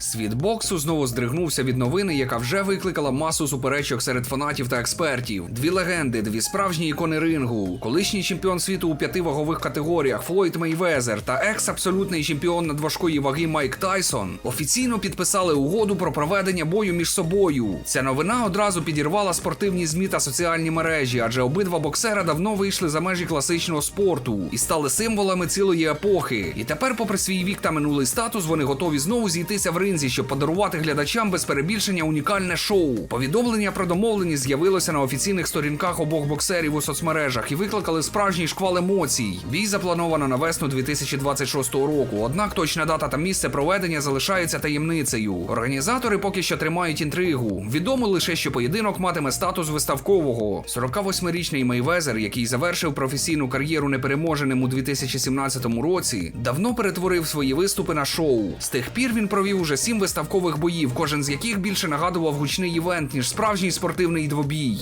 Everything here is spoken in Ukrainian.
Світ боксу знову здригнувся від новини, яка вже викликала масу суперечок серед фанатів та експертів. Дві легенди, дві справжні ікони рингу, колишній чемпіон світу у п'яти вагових категоріях Флойд Мейвезер та екс-абсолютний чемпіон надважкої ваги Майк Тайсон офіційно підписали угоду про проведення бою між собою. Ця новина одразу підірвала спортивні змі та соціальні мережі, адже обидва боксера давно вийшли за межі класичного спорту і стали символами цілої епохи. І тепер, попри свій вік та минулий статус, вони готові знову зійтися в ринзі, щоб подарувати глядачам без перебільшення унікальне шоу. Повідомлення про домовленість з'явилося на офіційних сторінках обох боксерів у соцмережах і викликали справжній шквал емоцій. Бій заплановано на весну 2026 року. Однак точна дата та місце проведення залишається таємницею. Організатори поки що тримають інтригу. Відомо лише, що поєдинок матиме статус виставкового. 48-річний Мейвезер, який завершив професійну кар'єру непереможеним у 2017 році, давно перетворив свої виступи на шоу. З тих пір він провів уже сім виставкових боїв, кожен з яких більше нагадував гучний івент ніж справжній спортивний двобій.